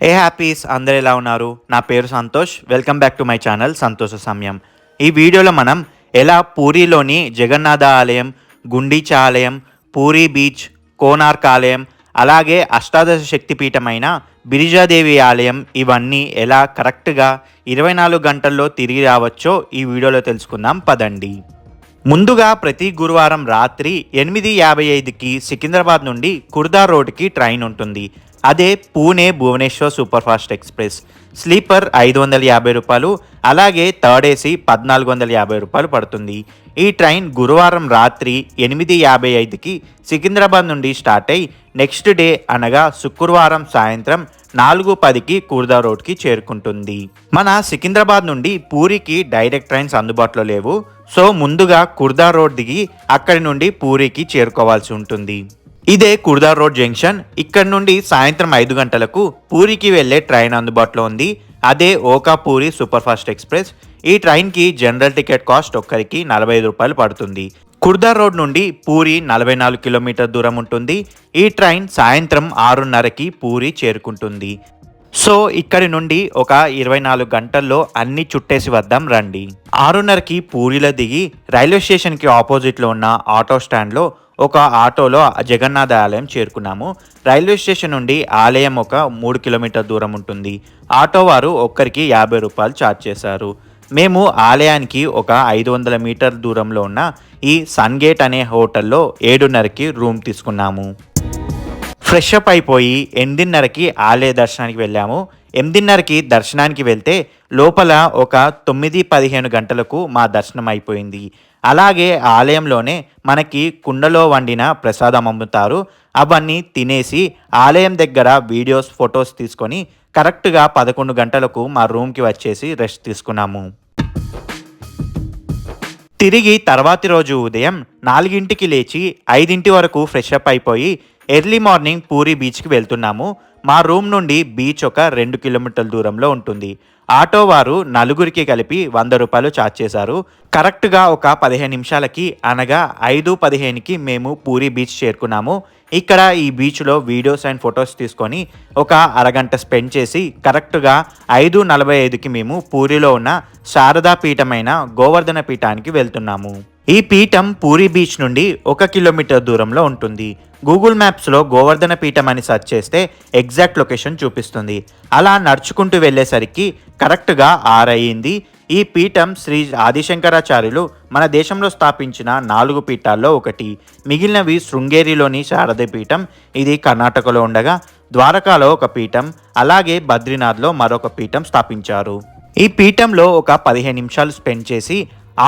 ఏ happies అందరు ఎలా ఉన్నారు? నా పేరు Santosh. Welcome back to my channel Santosha Samayam. ఈ వీడియోలో మనం ఎలా పూరిలోని జగన్నాథ ఆలయం గుండీచా ఆలయం పూరి బీచ్ కోనార్క్ ఆలయం అలాగే అష్టాదశ శక్తిపీఠమైన బిరిజాదేవి ఆలయం ఇవన్నీ ఎలా కరెక్ట్గా ఇరవై నాలుగు గంటల్లో తిరిగి రావచ్చో ఈ వీడియోలో తెలుసుకుందాం. పదండి. ముందుగా ప్రతి గురువారం రాత్రి ఎనిమిది యాభై ఐదుకి సికింద్రాబాద్ నుండి కుర్దా రోడ్కి ట్రైన్ ఉంటుంది. అదే Pune Bhubaneswar super fast express. Sleeper ఐదు వందల యాభై రూపాయలు అలాగే థర్డ్ ఏసీ పద్నాలుగు వందల యాభై రూపాయలు పడుతుంది. ఈ ట్రైన్ గురువారం రాత్రి ఎనిమిది యాభై ఐదుకి సికింద్రాబాద్ నుండి స్టార్ట్ అయి నెక్స్ట్ డే అనగా శుక్రవారం సాయంత్రం నాలుగు పదికి కూర్దా రోడ్కి చేరుకుంటుంది. మన సికింద్రాబాద్ నుండి పూరికి డైరెక్ట్ ట్రైన్స్ అందుబాటులో లేవు. సో ముందుగా కుర్దా రోడ్ దిగి అక్కడి నుండి పూరికి చేరుకోవాల్సి ఉంటుంది. ఇదే కుర్దా రోడ్ జంక్షన్. ఇక్కడ నుండి సాయంత్రం ఐదు గంటలకు పూరికి వెళ్ళే ట్రైన్ అందుబాటులో ఉంది. అదే Okha Puri super fast express. ఈ ట్రైన్కి జనరల్ టికెట్ కాస్ట్ ఒక్కరికి నలభై ఐదు రూపాయలు పడుతుంది. కుర్దా రోడ్ నుండి పూరి నలభై నాలుగు కిలోమీటర్ దూరం ఉంటుంది. ఈ ట్రైన్ సాయంత్రం ఆరున్నరకి పూరి చేరుకుంటుంది. సో ఇక్కడి నుండి ఒక ఇరవై నాలుగు గంటల్లో అన్ని చుట్టేసి వద్దాం రండి. ఆరున్నరకి పూరిలో దిగి రైల్వే స్టేషన్కి ఆపోజిట్లో ఉన్న ఆటో స్టాండ్లో ఒక ఆటోలో జగన్నాథ ఆలయం చేరుకున్నాము. రైల్వే స్టేషన్ నుండి ఆలయం ఒక మూడు కిలోమీటర్ దూరం ఉంటుంది. ఆటో వారు ఒక్కరికి యాభై రూపాయలు ఛార్జ్ చేశారు. మేము ఆలయానికి ఒక ఐదు వందల మీటర్ దూరంలో ఉన్న ఈ సన్గేట్ అనే హోటల్లో ఏడున్నరకి రూమ్ తీసుకున్నాము. ఫ్రెష్ అప్ అయిపోయి ఎనిమిదిన్నరకి ఆలయ దర్శనానికి వెళ్ళాము. ఎనిమిదిన్నరకి దర్శనానికి వెళ్తే లోపల ఒక తొమ్మిది పదిహేను గంటలకు మా దర్శనం అయిపోయింది. అలాగే ఆలయంలోనే మనకి కుండలో వండిన ప్రసాదం అమ్ముతారు. అవన్నీ తినేసి ఆలయం దగ్గర వీడియోస్ ఫొటోస్ తీసుకొని కరెక్ట్గా పదకొండు గంటలకు మా రూమ్కి వచ్చేసి రెస్ట్ తీసుకున్నాము. తిరిగి తర్వాతి రోజు ఉదయం నాలుగింటికి లేచి ఐదింటి వరకు ఫ్రెష్ అప్ అయిపోయి ఎర్లీ మార్నింగ్ పూరి బీచ్కి వెళ్తున్నాము. మా రూమ్ నుండి బీచ్ ఒక రెండు కిలోమీటర్ల దూరంలో ఉంటుంది. ఆటో వారు నలుగురికి కలిపి వంద రూపాయలు ఛార్జ్ చేశారు. కరెక్ట్గా ఒక పదిహేను నిమిషాలకి అనగా ఐదు పదిహేనుకి మేము పూరి బీచ్ చేరుకున్నాము. ఇక్కడ ఈ బీచ్లో వీడియోస్ అండ్ ఫొటోస్ తీసుకొని ఒక అరగంట స్పెండ్ చేసి కరెక్ట్గా ఐదు నలభై ఐదుకి మేము పూరిలో ఉన్న శారదా పీఠమైన గోవర్ధన పీఠానికి వెళ్తున్నాము. ఈ పీఠం పూరి బీచ్ నుండి ఒక కిలోమీటర్ దూరంలో ఉంటుంది. గూగుల్ మ్యాప్స్లో గోవర్ధన పీఠం అని సెర్చ్ చేస్తే ఎగ్జాక్ట్ లొకేషన్ చూపిస్తుంది. అలా నడుచుకుంటూ వెళ్ళేసరికి కరెక్ట్గా ఆరయ్యింది ఈ పీఠం శ్రీ ఆదిశంకరాచార్యులు మన దేశంలో స్థాపించిన నాలుగు పీఠాల్లో ఒకటి. మిగిలినవి శృంగేరిలోని శారద పీఠం ఇది కర్ణాటకలో ఉండగా ద్వారకాలో ఒక పీఠం అలాగే బద్రీనాథ్లో మరొక పీఠం స్థాపించారు. ఈ పీఠంలో ఒక పదిహేను నిమిషాలు స్పెండ్ చేసి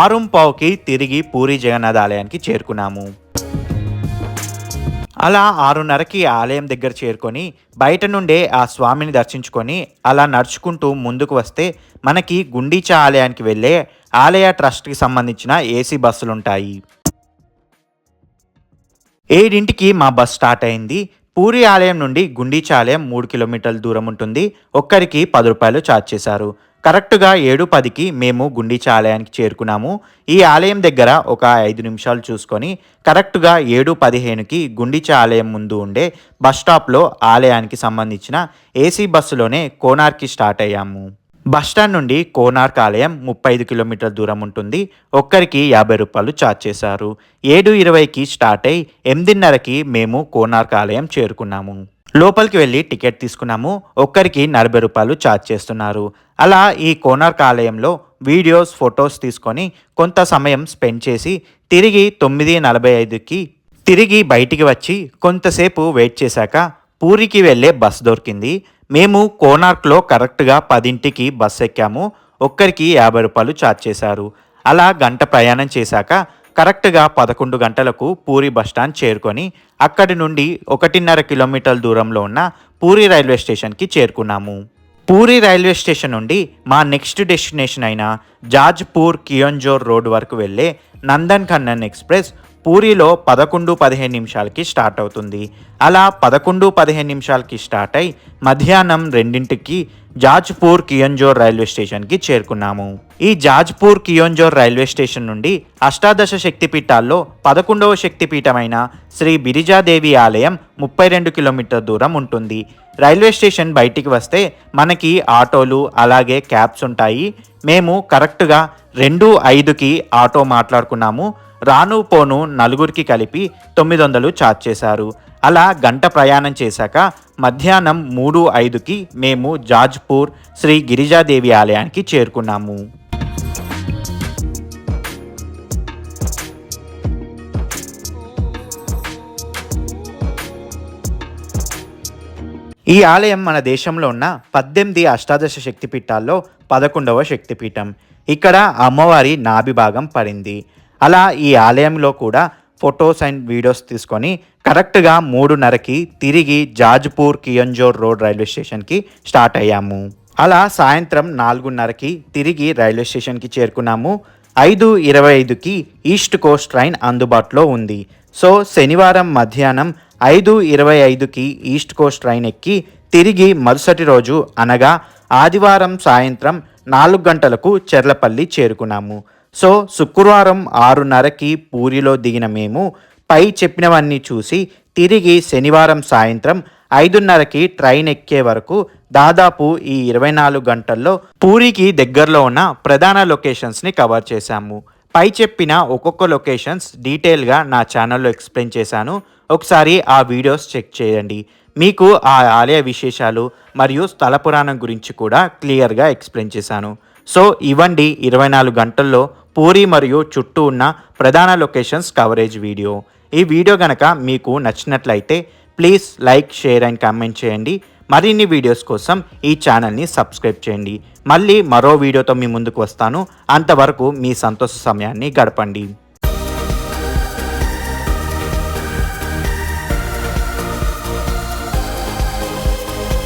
ఆరుంపావుకి తిరిగి పూరి జగన్నాథ్ ఆలయానికి చేరుకున్నాము. అలా ఆరున్నరకి ఆలయం దగ్గర చేరుకొని బయట నుండే ఆ స్వామిని దర్శించుకొని అలా నడుచుకుంటూ ముందుకు వస్తే మనకి గుండీచా ఆలయానికి వెళ్ళే ఆలయ ట్రస్ట్కి సంబంధించిన ఏసీ బస్సులుంటాయి. ఏడింటికి మా బస్ స్టార్ట్ అయింది. పూరి ఆలయం నుండి గుండీచా ఆలయం మూడు కిలోమీటర్ల దూరం ఉంటుంది. ఒక్కరికి పది రూపాయలు ఛార్జ్ చేశారు. కరెక్ట్గా ఏడు పదికి మేము గుండీచా ఆలయానికి చేరుకున్నాము. ఈ ఆలయం దగ్గర ఒక ఐదు నిమిషాలు చూసుకొని కరెక్ట్గా ఏడు పదిహేనుకి గుండీచా ఆలయం ముందు ఉండే బస్ స్టాప్లో ఆలయానికి సంబంధించిన ఏసీ బస్సులోనే కోనార్కి స్టార్ట్ అయ్యాము. బస్ స్టాండ్ నుండి కోనార్క్ ఆలయం ముప్పై ఐదు కిలోమీటర్ల దూరం ఉంటుంది. ఒక్కరికి యాభై రూపాయలు ఛార్జ్ చేశారు. ఏడు ఇరవైకి స్టార్ట్ అయి ఎనిమిదిన్నరకి మేము కోనార్క్ ఆలయం చేరుకున్నాము. లోపలికి వెళ్ళి టికెట్ తీసుకున్నాము. ఒక్కరికి నలభై రూపాయలు ఛార్జ్ చేస్తున్నారు. అలా ఈ కోనార్క్ ఆలయంలో వీడియోస్ ఫొటోస్ తీసుకొని కొంత సమయం స్పెండ్ చేసి తిరిగి తొమ్మిది నలభై ఐదుకి తిరిగి బయటికి వచ్చి కొంతసేపు వెయిట్ చేశాక పూరికి వెళ్ళే బస్ దొరికింది. మేము కోనార్క్లో కరెక్ట్గా పదింటికి బస్ ఎక్కాము. ఒక్కరికి యాభై రూపాయలు ఛార్జ్ చేశారు. అలా గంట ప్రయాణం చేశాక కరెక్ట్గా పదకొండు గంటలకు పూరి బస్టాండ్ చేరుకొని అక్కడి నుండి ఒకటిన్నర కిలోమీటర్ల దూరంలో ఉన్న పూరి రైల్వే స్టేషన్కి చేరుకున్నాము. పూరి రైల్వే స్టేషన్ నుండి మా నెక్స్ట్ డెస్టినేషన్ అయిన జాజ్పూర్ కియోంజోర్ రోడ్ వరకు వెళ్ళే నందన్ కన్నన్ ఎక్స్ప్రెస్ పూరిలో పదకొండు పదిహేను నిమిషాలకి స్టార్ట్ అవుతుంది. అలా పదకొండు పదిహేను నిమిషాలకి స్టార్ట్ అయి మధ్యాహ్నం రెండింటికి జాజ్పూర్ కియంజోర్ రైల్వే స్టేషన్కి చేరుకున్నాము. ఈ జాజ్పూర్ కియోంజోర్ రైల్వే స్టేషన్ నుండి అష్టాదశ శక్తిపీఠాల్లో పదకొండవ శక్తిపీఠమైన శ్రీ బిరిజాదేవి ఆలయం ముప్పై రెండు కిలోమీటర్ దూరం ఉంటుంది. రైల్వే స్టేషన్ బయటికి వస్తే మనకి ఆటోలు అలాగే క్యాబ్స్ ఉంటాయి. మేము కరెక్ట్గా రెండు ఐదుకి ఆటో మాట్లాడుకున్నాము. రాను పోను నలుగురికి కలిపి తొమ్మిది వందలు ఛార్జ్ చేశారు. అలా గంట ప్రయాణం చేశాక మధ్యాహ్నం మూడు ఐదుకి మేము జాజ్పూర్ శ్రీ గిరిజాదేవి ఆలయానికి చేరుకున్నాము. ఈ ఆలయం మన దేశంలో ఉన్న పద్దెనిమిది అష్టాదశ శక్తిపీఠాల్లో పదకొండవ శక్తిపీఠం. ఇక్కడ అమ్మవారి నాభి భాగం పడింది. అలా ఈ ఆలయంలో కూడా ఫొటోస్ అండ్ వీడియోస్ తీసుకొని కరెక్ట్గా మూడున్నరకి తిరిగి జాజ్పూర్ కియంజోర్ రోడ్ రైల్వే స్టేషన్కి స్టార్ట్ అయ్యాము. అలా సాయంత్రం నాలుగున్నరకి తిరిగి రైల్వే స్టేషన్కి చేరుకున్నాము. ఐదు ఇరవై ఐదుకి ఈస్ట్ కోస్ట్ ట్రైన్ అందుబాటులో ఉంది. సో శనివారం మధ్యాహ్నం ఐదు ఇరవై ఐదుకి ఈస్ట్ కోస్ట్ ట్రైన్ ఎక్కి తిరిగి మరుసటి రోజు అనగా ఆదివారం సాయంత్రం నాలుగు గంటలకు చెర్లపల్లి చేరుకున్నాము. సో శుక్రవారం ఆరున్నరకి పూరిలో దిగిన మేము పై చెప్పినవన్నీ చూసి తిరిగి శనివారం సాయంత్రం ఐదున్నరకి ట్రైన్ ఎక్కే వరకు దాదాపు ఈ ఇరవై నాలుగు గంటల్లో పూరికి దగ్గరలో ఉన్న ప్రధాన లొకేషన్స్ని కవర్ చేశాము. పై చెప్పిన ఒక్కొక్క లొకేషన్స్ డీటెయిల్గా నా ఛానల్లో ఎక్స్ప్లెయిన్ చేశాను. ఒకసారి ఆ వీడియోస్ చెక్ చేయండి. మీకు ఆ ఆలయ విశేషాలు మరియు స్థల పురాణం గురించి కూడా క్లియర్గా ఎక్స్ప్లెయిన్ చేశాను. సో ఇవ్వండి ఇరవై నాలుగు గంటల్లో పూరి మరియు చుట్టూ ఉన్న ప్రధాన లొకేషన్స్ కవరేజ్ వీడియో. ఈ వీడియో కనుక మీకు నచ్చినట్లయితే please like share and comment చేయండి. మరిన్ని వీడియోస్ కోసం ఈ ఛానల్ని సబ్స్క్రైబ్ చేయండి. మళ్ళీ మరో వీడియోతో మీ ముందుకు వస్తాను. అంతవరకు మీ సంతోష సమయాన్ని గడపండి.